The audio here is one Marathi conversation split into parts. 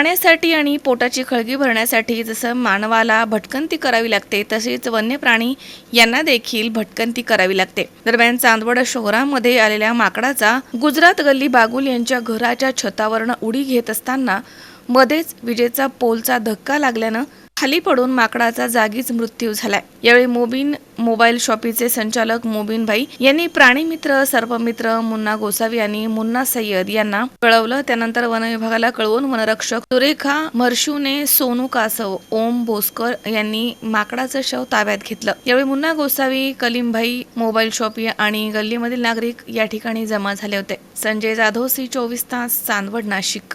पाण्यासाठी आणि पोटाची खळगी भरण्यासाठी जसं मानवाला भटकंती करावी लागते तसेच वन्य प्राणी यांना देखील भटकंती करावी लागते. दरम्यान चांदवड शहरामध्ये आलेल्या माकडाचा गुजरात गल्ली बागुल यांच्या घराच्या छतावरनं उडी घेत असताना मध्येच विजेचा पोलचा धक्का लागल्यानं खाली पडून माकडाचा जागीच मृत्यू झालाय. यावेळी मोबिन मोबाईल शॉपीचे संचालक मोबिन भाई यांनी प्राणीमित्र सर्पमित्र मुन्ना गोसावी आणि मुन्ना सय्यद यांना कळवलं. त्यानंतर वन विभागाला कळवून वनरक्षक सुरेखा मर्शूने सोनू कासव ओम भोसकर यांनी माकडाचं शव ताब्यात घेतलं. यावेळी मुन्ना गोसावी कलीमभाई मोबाईल शॉपी आणि गल्लीमधील नागरिक या ठिकाणी जमा झाले होते. संजय जाधव सी चोवीस तास Chandwad Nashik.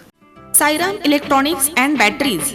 Sairam electronics and batteries.